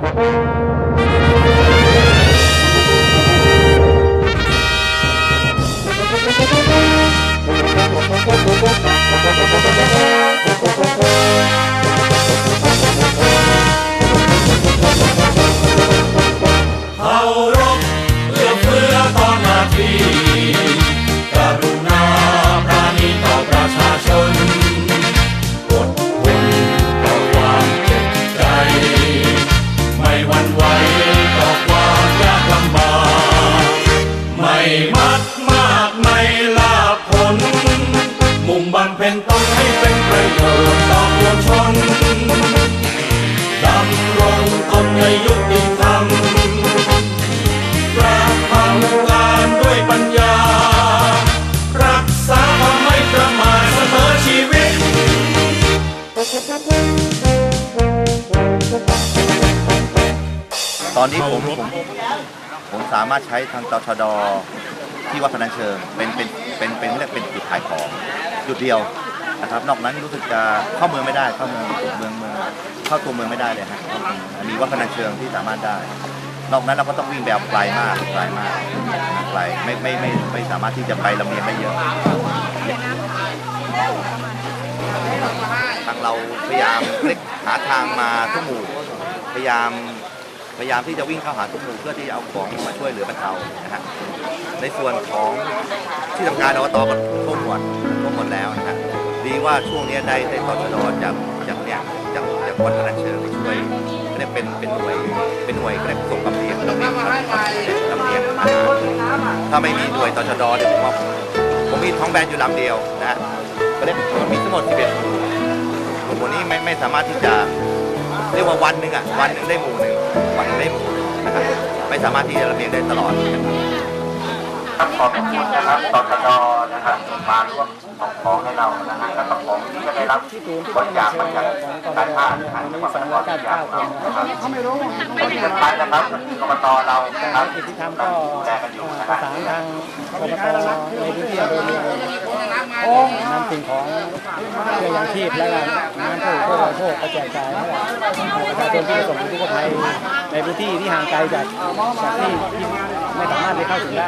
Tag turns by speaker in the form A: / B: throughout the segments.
A: thank you. เพ็ญตนให้เป็นประโยชน์ต่อปวงชนดำรงตนในยุติธรรมกระทำงานด้วยปัญญา รักษาความไม่ประมาทเสมอชีวิต
B: ตอนนี้ผมผมผมสามารถใช้ทางตชดที่วัดพนัญเชิงเป็นเป็นเป็นเป็นเรียกเป็นจุดขายของ จุดเดียวนะครับ นอกนั้นรู้สึกจะเข้าเมืองไม่ได้เข้าเมืองเมืองเมืองเข้าตัวเมืองไม่ได้เลยฮะมีวัดพนัญเชิงที่สามารถได้ นอกนั้นเราก็ต้องวิ่งแบบไกลมากไกลมากไกลไม่ไม่ไม่ไม่สามารถที่จะไปลำเลียงได้เยอะทางเราพยายามเล็กหาทางมาทุกหมู่พยายามพยายามที่จะวิ่งเข้าหาทุกหมู่เพื่อที่จะเอาของมาช่วยเหลือบรรเทานะฮะ ในส่วนของที่ทำการอบตก็ท่วมหมดท่วมหมดแล้วนะฮะดีว่าช่วงนี้ได้ได้ตชดจากจากเนี่ยจากจากวัดพนัญเชิงมาช่วยเรียเป็นเป็นหน่วยเป็นหน่วยเรียกส่งลำเลียงลำเลียงลำเลียงอาหารถ้าไม่มีหน่วยตชดเนี่ยผมว่าผมมีท้องแบนอยู่ลำเดียวนะฮะก็เรียมีทั้งหมด11หมู่หมู่นี้ไม่ไม่สามารถที่จะเรียกว่าวันหนึ่งอะวันหนึ่งได้หมู่หนึ่งวันหนึ่งได้หมู่นะครับไม่สามารถที่จะระเบียงได้ตลอดครับ ขอบคุณนะครับตชดนะครับมาร่วมส่งของให้เรานะฮะแล้วก็ของที่จะได้รับบริจาคมาจากการท่าทางจังหวัดพระนครศรีอยุธยานะครับวันนี้สุดท้ายนะครับกรกตเรานะครับ
C: กิจกรรมก็
B: ดูแลกันอยู่นะ
C: ประ
B: ฮะ
C: สานทางกรกตในพื้นที่อำเภอเมืองนำสิ่งของเครื่องยังชีพและน้ำผู้ผู้บริโภคไปแจกจ่ายให้กับประชาชนที่ประสบอุทกภัยในพื้นที่ที่ห่างไกลจากจากที่ที่ ไม่สามารถไปเข้าถึงได้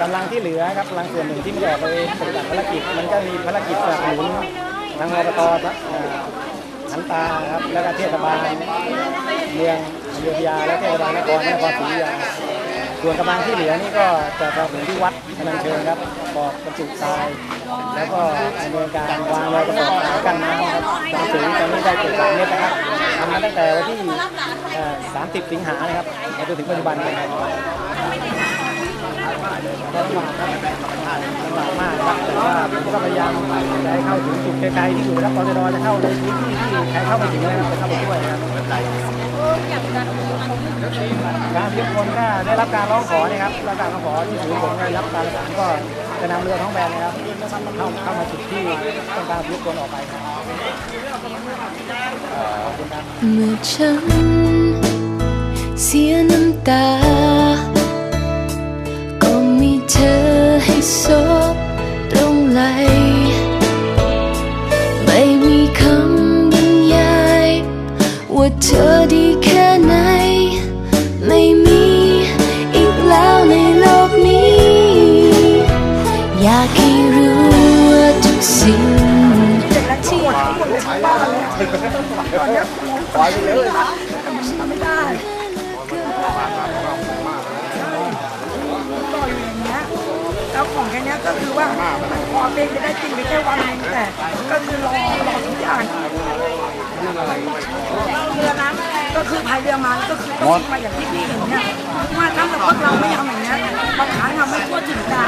C: กำลังที่เหลือครับกำลังส่วนหนึ่งที่ไม่ได้อไปปฏิบัติภารกิจมันก็มีภารกิจสนับสนุนทางอบตเอ่อหันตาครับแล้วก็เทศบาลเมืองอยุธยาและเทศบาลนครนครศรีอยุธยาส่วนกำลังที่เหลือนี่ก็จะสนับสนุนที่วัดพนัญเชิงครับบอกบรรจุทราย แล้วก็ดำเนินการวางรอยกระสอบทรายกั้นน้ำครับ สูงตอนนี้ได้เกิดสามเมตรนะครับทำมาตั้งแต่วันที่เอ่อ30 สิงหานะครับจนถึงปัจจุบันนะครับลำบากครับลำบากมากครับแต่ว่าผมก็พยายามจะให้เข้าถึงจุดไกลๆที่อยู่นะครับตชดจะเข้าในพื้นที่ที่ใครเข้าไม่ถึงนะครับจะเข้าไปช่วยนะครับการทุกคนก็ได้รับการร้องขอนะครับรับการร้องขอที่ศูนย์ผมได้รับการประสานก็จะนำเรือท้องแบนนะครับเข้าเข้ามาจุดที่ต้องการทุกคนออกไปครับ
D: เมื่อฉันเสียน้ำตา ก็มีเธอให้ซบ แล้ว
E: ของแค่เนี้ยก็คือว่าพอเป็นจะได้กินไปแค่วันนึงแต่ก็คือรอรอทุกอย่างเรือน้ำก็คือพายเรือมาก็คือต้องมาอย่างที่พี่เห็นเนี่ยว่าถ้าพวกเราไม่ทำอย่างเนี้ยบางครั้งเราไม่ทั่วถึงการ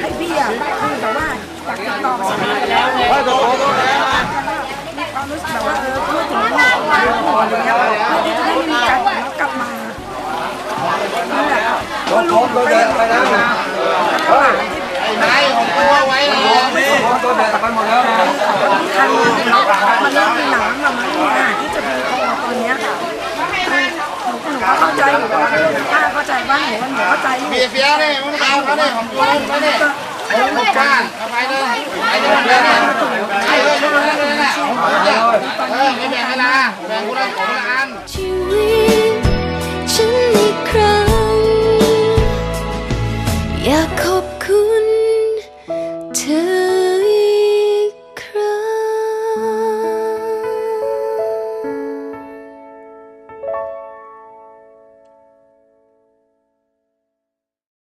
E: ให้พี่อะคือแต่ว่าอยากติดต่อสถาแล้วมีความรู้สึกแบบว่าเออทั่วถึงงานก่อนอย่างเงี้ยเพื่อที่จะได้มีการกลับมานั่นแหละ ก็ลูกไปไปแล้วนะคันมันเริ่มมีหนังอะมันมีหนาที่จะมีคอตอนเนี้ยค่ะหนูหนูก็เข้าใจอยู่ว่าป้าเข้าใจว่าหนูว่าหนูเข้าใจอยู่
F: เฟียเนี่ยมึงเอาเขาเนี่ยของกูเขาเนี่ย
E: กชีวิตฉันอีกครั้งอยากขอ